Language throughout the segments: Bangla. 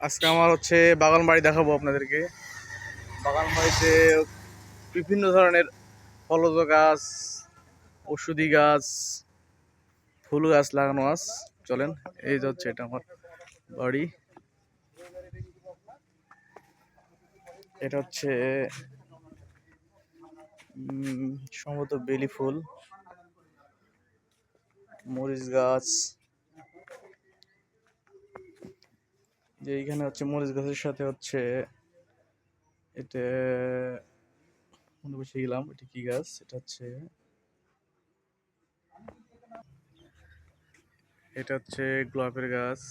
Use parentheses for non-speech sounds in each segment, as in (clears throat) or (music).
আজকে আমার হচ্ছে বাগান বাড়ি দেখাবো আপনাদেরকে। বাগান বাড়িতে বিভিন্ন ধরনের ফলজ গাছ ওষুধি গাছ, ফুল গাছ লাগানো আছে। চলেন, এই যে হচ্ছে এটা আমার বাড়ি। এটা হচ্ছে সম্ভবত বেলি ফুল, মরিচ গাছ। যে এইখানে হচ্ছে মরিচ গাছের সাথে হচ্ছে এটা, মনে বসে গেলাম, এটা কি গাছ? এটা হচ্ছে এটা হচ্ছে গোলাপের গাছ।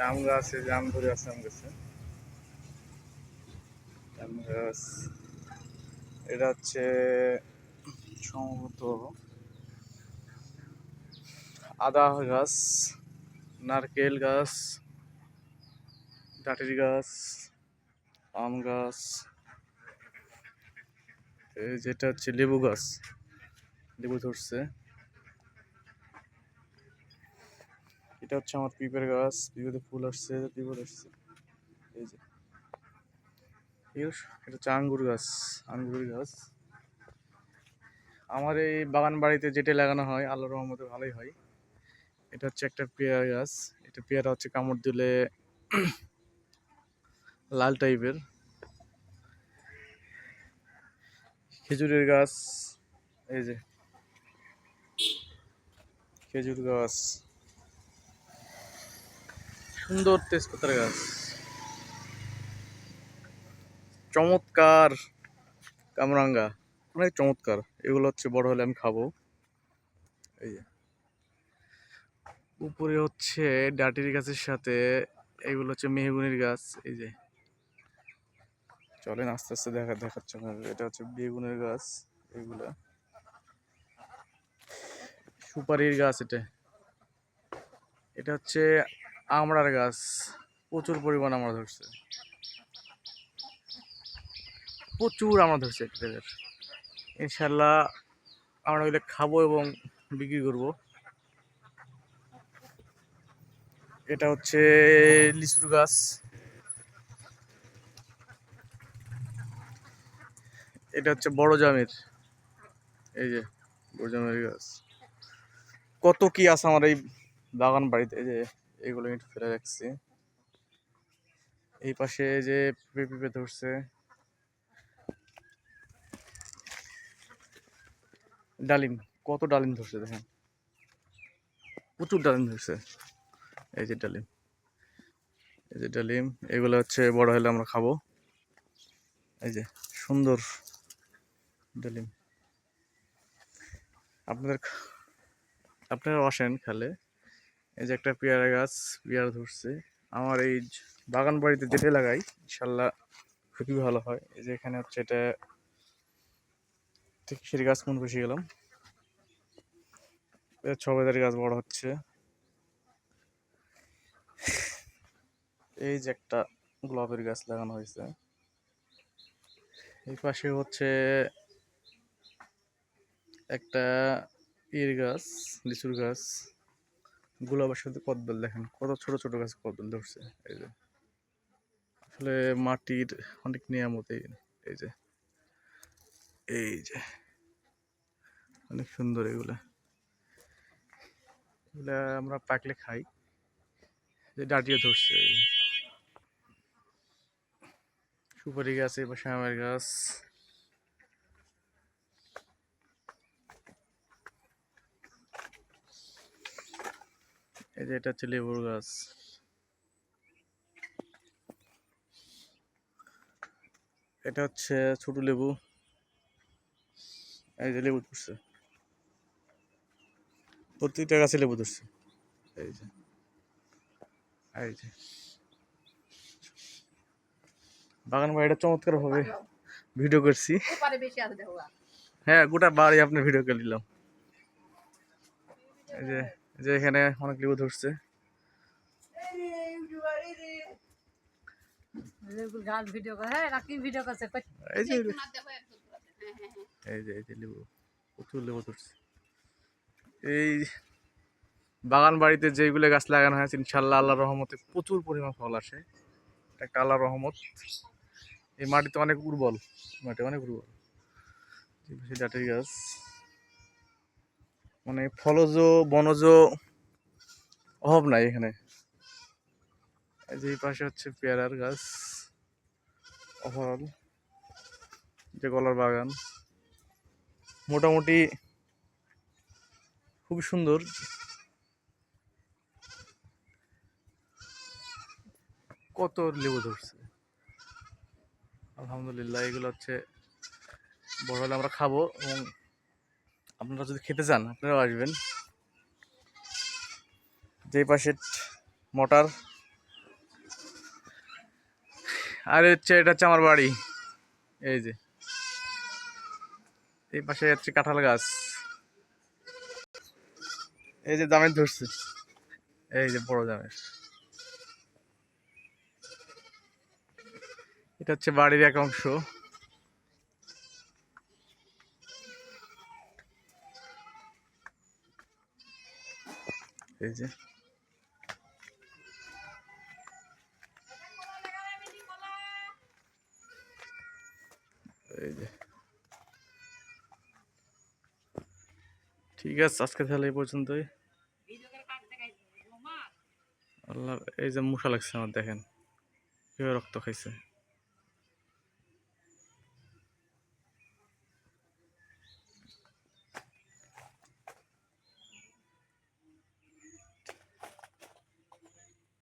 আম গাছ আম ধরে আছে আম গাছে। আম গাছ। এটা হচ্ছে সম্ভবত আদা গাছ, নারকেল গাছ, ডাটের গাছ, আম গাছ যেটা হচ্ছে লেবু গাছ, লেবু ধরছে। এটা হচ্ছে আমার পিঁপের গাছ পিঁপেতে ফুল আসছে পিঁপে আসছে। এই যে। এটা হচ্ছে আঙ্গুর গাছ, আঙ্গুরের গাছ। আমার এই বাগান বাড়িতে যেটা লাগানো হয়, আল্লাহর রহমতে ভালোই হয়। এটা হচ্ছে একটা পেয়ারা গাছ এটা পেয়ারা হচ্ছে কামড় দিলে (clears throat) লাল টাইপের। খেজুরের গাছ, এই যে। খেজুর গাছ। সুন্দর তেজপাতার গাছ। চমৎকার কামরাঙ্গা। অনেক চমৎকার। এগুলো হচ্ছে বড় হলে আমি খাব। এই যে। উপরে হচ্ছে ডাটির গাছের সাথে, এগুলো হচ্ছে মেহগুনির গাছ, এই যে। চলেন আস্তে আস্তে দেখা, দেখাচ্ছে এটা হচ্ছে বেগুনের গাছ, এগুলা। সুপারির গাছ এটা। এটা হচ্ছে আমড়ার গাছ, প্রচুর পরিমাণ আমরা ধরছে। প্রচুর আমরা ধরছে ইনশাল্লাহ আমরা ওইটা খাব এবং বিক্রি করব। এটা হচ্ছে লিচুর গাছ। এটা হচ্ছে বড় জামের। এই যে, বড় জামের গাছ। কত কি আছে আমার এই বাগান বাড়িতে? এই যে, এগুলো একটু ফেলে রাখছি। এই পাশে যে পেঁপে পেঁপে ধরছে। ডালিম, কত ডালিম ধরছে দেখেন। প্রচুর ডালিম ধরছে। এই যে ডালিম। এই যে ডালিম, এগুলো হচ্ছে বড় হলে আমরা খাব। এই যে সুন্দর ডালিম। আপনাদের আপনারা আসেন খালে। এই যে একটা পেয়ারা গাছ, পেয়ারা ধরছে। আমার এই বাগান বাড়িতে যেটা লাগাই, ইনশাল্লাহ খুবই ভালো হয়। এই যে এখানে হচ্ছে এটা কিসের গাছ মন বসে গেলাম। ছবেদারি গাছ বড় হচ্ছে। এই যে একটা গোলাপের গাছ লাগানো হয়েছে। এই পাশে হচ্ছে একটা ইর গাছ, লিচুর গাছ। গোলাপের সাথে কদবেল দেখেন, কত ছোট ছোট গাছ কদবেল ধরছে। এই যে, আসলে মাটির অনেক নিয়ামত এই যে এই যে, অনেক সুন্দর এগুলা। এগুলা আমরা পাকলে খাই। যে ডাটিয়ে ধরছে। সুপারি গাছ এই পাশে আমের গাছ। এই যে এটা হচ্ছে লেবুর গাছ। এটা হচ্ছে ছোট লেবু। এই যে লেবু ধরছে। প্রত্যেকটা গাছে লেবু ধরছে। এই যে। এই যে। বাগান বাড়িটা চমৎকার ভাবে ভিডিও করছি। ওপারে বেশি আছে দেখো গা। হ্যাঁ গোটা বাড়ি আপনার ভিডিও করে নিলাম এই যে যে এখানে অনেক লেবু ধরছে। লেবুর গাছ ভিডিও করে। হ্যাঁ এই। হ্যাঁ, হ্যাঁ। এই যে লেবু প্রচুর লেবু ধরছে। এই বাগান বাড়িতে যেগুলো গাছ লাগানো হয়েছে ইনশাল্লাহ আল্লাহ রহমতে প্রচুর পরিমাণ ফল আসে। এটা একটা আল্লাহর রহমত। এই মাটিতে অনেক উর্বর মাটি অনেক উর্বর। ডাটের গাছ। মানে ফলজ, বনজ অভাব নাই এখানে। যে পাশে হচ্ছে পেয়ারার গাছ। অভাব। যে কলার বাগান। মোটামুটি খুব সুন্দর। কত লেবু ধরছে? আলহামদুলিল্লাহ, এগুলো হচ্ছে বড় হলে আমরা খাব এবং আপনারা যদি খেতে চান, আপনারাও আসবেন। যে পাশে মোটর, আর হচ্ছে এটা হচ্ছে আমার বাড়ি, এই যে। এই পাশে হচ্ছে কাঁঠাল গাছ। এই যে দামের ধরছে। এই যে বড় দামের এটা হচ্ছে বাড়ির এক অংশ। এই যে। এই যে। ঠিক আছে, আজকে তাহলে এই পর্যন্তই। আল্লাহ, এই যে মশা লাগছে আমার, দেখেন। রক্ত খাইছে।